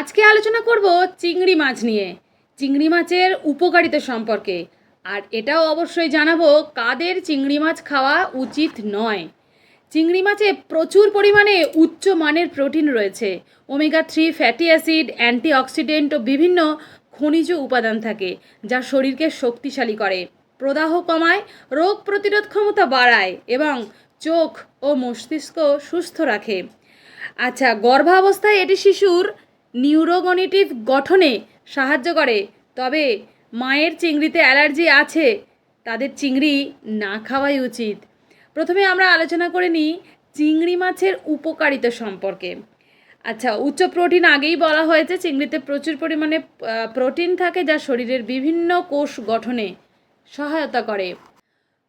আজকে আলোচনা করব চিংড়ি মাছ নিয়ে। চিংড়ি মাছের উপকারিতা সম্পর্কে। আর এটাও অবশ্যই জানাব কাদের চিংড়ি মাছ খাওয়া উচিত নয়। চিংড়ি মাছে প্রচুর পরিমাণে উচ্চ মানের প্রোটিন রয়েছে। Omega three fatty acid, antioxidant ও বিভিন্ন খনিজ উপাদান থাকে, যা শরীরকে শক্তিশালী করে, প্রদাহ কমায়, রোগ প্রতিরোধ ক্ষমতা বাড়ায় এবং চোখ ও মস্তিষ্ক সুস্থ রাখে। আচ্ছা গর্ভাবস্থায় এটি শিশুর নিউরোগনিটিভ গঠনে সাহায্য করে। তবে মায়ের চিংড়িতে অ্যালার্জি আছে, তাদের চিংড়ি না খাওয়াই উচিত। প্রথমে আমরা আলোচনা করে নিই চিংড়ি মাছের উপকারিতা সম্পর্কে। আচ্ছা উচ্চ প্রোটিন আগেই বলা হয়েছে, চিংড়িতে প্রচুর পরিমাণে প্রোটিন থাকে যা শরীরের বিভিন্ন কোষ গঠনে সহায়তা করে।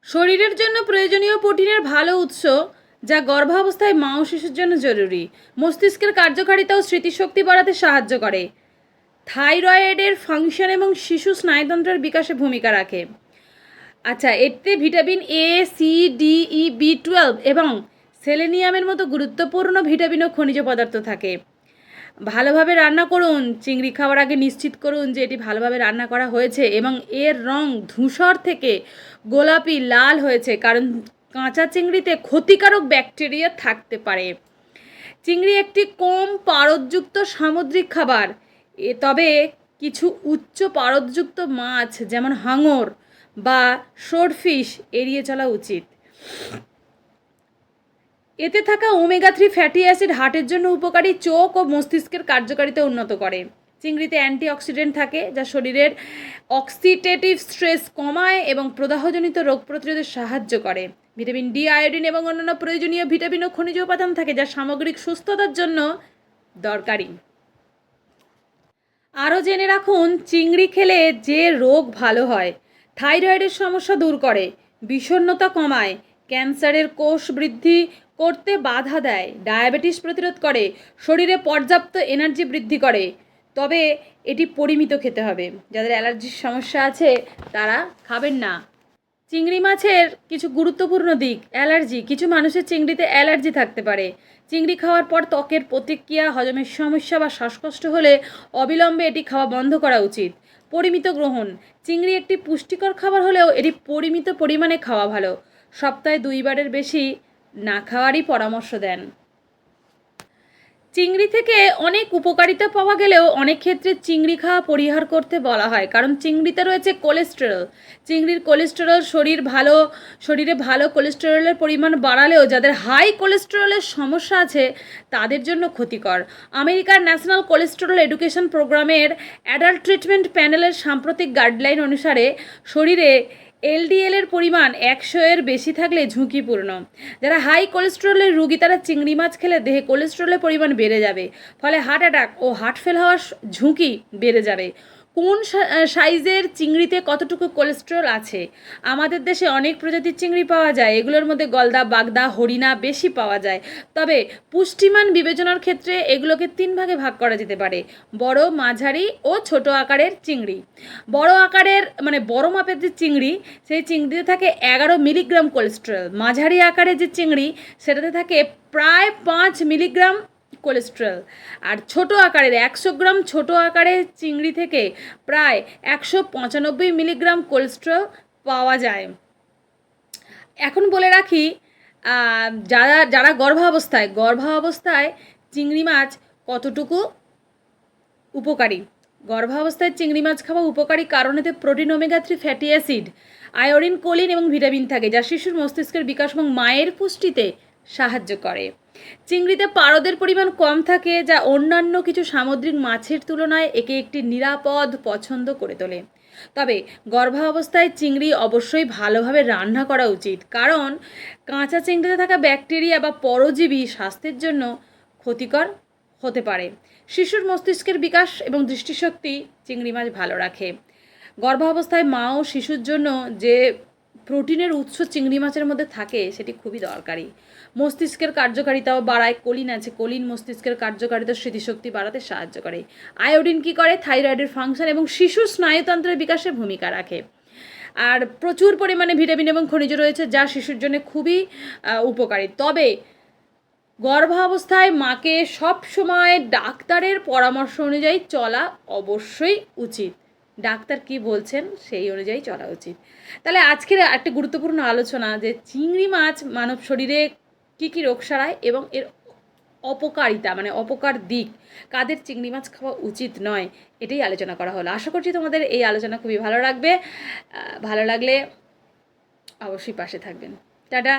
শরীরের জন্য প্রয়োজনীয় প্রোটিনের ভালো উৎস যা গর্ভাবস্থায় মা ও শিশুর জন্য জরুরি। মস্তিষ্কের কার্যকারিতা ও স্মৃতিশক্তি বাড়াতে সাহায্য করে। থাইরয়েডের ফাংশন এবং শিশু স্নায়ুতন্ত্রের বিকাশে ভূমিকা রাখে। আচ্ছা এতে vitamin A C D E B twelve এবং সেলেনিয়ামের মতো গুরুত্বপূর্ণ ভিটামিন ও খনিজ পদার্থ থাকে। ভালোভাবে রান্না করুন, চিংড়ি খাওয়ার আগে নিশ্চিত করুন যে এটি ভালোভাবে রান্না করা হয়েছে এবং এর রং ধূসর থেকে গোলাপি লাল হয়েছে, কারণ কাঁচা চিংড়িতে ক্ষতিকারক ব্যাকটেরিয়া থাকতে পারে। চিংড়ি একটি কম পারদযুক্ত সামুদ্রিক খাবার। এ তবে কিছু উচ্চ পারদযুক্ত মাছ যেমন হাঙর বা শোরফিশ এড়িয়ে চলা উচিত। এতে থাকা ওমেগা থ্রি ফ্যাটি অ্যাসিড হার্টের জন্য উপকারী চোখ ও মস্তিষ্কের কার্যকারিতা উন্নত করে। চিংড়িতে অ্যান্টিঅক্সিডেন্ট থাকে, যা শরীরের অক্সিটেটিভ স্ট্রেস কমায় এবং প্রদাহজনিত রোগ প্রতিরোধে সাহায্য করে। ভিটামিন ডি, আয়োডিন এবং অন্যান্য প্রয়োজনীয় ভিটামিন ও খনিজ উপাদান থাকে, যা সামগ্রিক সুস্থতার জন্য দরকারি। আরও জেনে রাখুন, চিংড়ি খেলে যে রোগ ভালো হয়, থাইরয়েডের সমস্যা দূর করে, বিষণ্ণতা কমায়, ক্যান্সারের কোষ বৃদ্ধি করতে বাধা দেয়, ডায়াবেটিস প্রতিরোধ করে, শরীরে পর্যাপ্ত এনার্জি বৃদ্ধি করে তবে এটি পরিমিত খেতে হবে। যাদের অ্যালার্জির সমস্যা আছে, তারা খাবেন না। চিংড়ি মাছের কিছু গুরুত্বপূর্ণ দিক, অ্যালার্জি। কিছু মানুষের চিংড়িতে অ্যালার্জি থাকতে পারে। চিংড়ি খাওয়ার পর ত্বকের প্রতিক্রিয়া, হজমের সমস্যা বা শ্বাসকষ্ট হলে অবিলম্বে এটি খাওয়া বন্ধ করা উচিত। পরিমিত গ্রহণ। চিংড়ি একটি পুষ্টিকর খাবার হলেও এটি পরিমিত পরিমাণে খাওয়া ভালো। সপ্তাহে দুইবারের বেশি না খাওয়ারই পরামর্শ দেন। চিংড়ি থেকে অনেক উপকারিতা পাওয়া গেলেও অনেক ক্ষেত্রে চিংড়ি খাওয়া পরিহার করতে বলা হয়, কারণ চিংড়িতে রয়েছে কোলেস্টেরল চিংড়ির কোলেস্টেরল শরীর ভালো, শরীরে ভালো কোলেস্টেরলের পরিমাণ বাড়ালেও যাদের হাই কোলেস্টেরলের সমস্যা আছে, তাদের জন্য ক্ষতিকর। আমেরিকার ন্যাশনাল কোলেস্টেরল এডুকেশন প্রোগ্রামের অ্যাডাল্ট ট্রিটমেন্ট প্যানেলের সাম্প্রতিক গাইডলাইন অনুসারে শরীরে এলডিএল এর পরিমাণ একশো এর বেশি থাকলে ঝুঁকিপূর্ণ। যারা হাই কোলেস্ট্রলের রুগী, তারা চিংড়ি মাছ খেলে দেহে কোলেস্ট্রলের পরিমাণ বেড়ে যাবে। ফলে হার্ট অ্যাটাক ও হার্ট ফেল হওয়ার ঝুঁকি বেড়ে যাবে। কোন সাইজের চিংড়িতে কতটুকু কোলেস্টেরল আছে? আমাদের দেশে অনেক প্রজাতির চিংড়ি পাওয়া যায়। এগুলোর মধ্যে গলদা, বাগদা, হরিণা বেশি পাওয়া যায়। তবে পুষ্টিমান বিবেচনার ক্ষেত্রে এগুলোকে তিন ভাগে ভাগ করা যেতে পারে। বড়, মাঝারি ও ছোট আকারের চিংড়ি। বড় আকারের মানে বড় মাপের যে চিংড়ি, সেই চিংড়িতে থাকে এগারো মিলিগ্রাম কোলেস্ট্রল মাঝারি আকারের যে চিংড়ি, সেটাতে থাকে প্রায় পাঁচ মিলিগ্রাম কোলেস্ট্রল। আর ছোট আকারের, একশো গ্রাম ছোট আকারের চিংড়ি থেকে প্রায় একশো পঁচানব্বই মিলিগ্রাম কোলেস্ট্রল পাওয়া যায়। এখন বলে রাখি যারা যারা গর্ভাবস্থায় গর্ভাবস্থায় চিংড়ি মাছ কতটুকু উপকারী? গর্ভাবস্থায় চিংড়ি মাছ খাওয়া উপকারী কারণ এতে protein, omega three, fatty acid, iodine, choline এবং ভিটামিন থাকে, যা শিশুর মস্তিষ্কের বিকাশ এবং মায়ের পুষ্টিতে সাহায্য করে। চিংড়িতে পারদের পরিমাণ কম থাকে যা অন্যান্য কিছু সামুদ্রিক মাছের তুলনায় একে একটি নিরাপদ পছন্দ করে তোলে। তবে গর্ভাবস্থায় চিংড়ি অবশ্যই ভালোভাবে রান্না করা উচিত, কারণ কাঁচা চিংড়িতে থাকা ব্যাকটেরিয়া বা পরজীবী স্বাস্থ্যের জন্য ক্ষতিকর হতে পারে। শিশুর মস্তিষ্কের বিকাশ এবং দৃষ্টিশক্তি চিংড়ি মাছ ভালো রাখে। গর্ভাবস্থায় মা ও শিশুর জন্য যে প্রোটিনের উৎস চিংড়ি মাছের মধ্যে থাকে, সেটি খুবই দরকারি। মস্তিষ্কের কার্যকারিতাও বাড়ায়, কলিন আছে। কলিন মস্তিষ্কের কার্যকারিতা স্মৃতিশক্তি বাড়াতে সাহায্য করে। আয়োডিন কী করে? থাইরয়েডের ফাংশন এবং শিশু স্নায়ুতন্ত্রের বিকাশে ভূমিকা রাখে। আর প্রচুর পরিমাণে ভিটামিন এবং খনিজ রয়েছে, যা শিশুর জন্য খুবই উপকারী। তবে গর্ভাবস্থায় মাকে সব সময় ডাক্তারের পরামর্শ অনুযায়ী চলা অবশ্যই উচিত। ডাক্তার কি বলছেন সেই অনুযায়ী চলা উচিত। তাহলে আজকের একটা গুরুত্বপূর্ণ আলোচনা যে চিংড়ি মাছ মানব শরীরে কী কী রোগ সারায় এবং এর অপকারিতা মানে অপকার দিক, কাদের চিংড়ি মাছ খাওয়া উচিত নয়, এটাই আলোচনা করা হলো। আশা করছি তোমাদের এই আলোচনা খুবই ভালো লাগবে। ভালো লাগলে অবশ্যই পাশে থাকবেন। টাটা।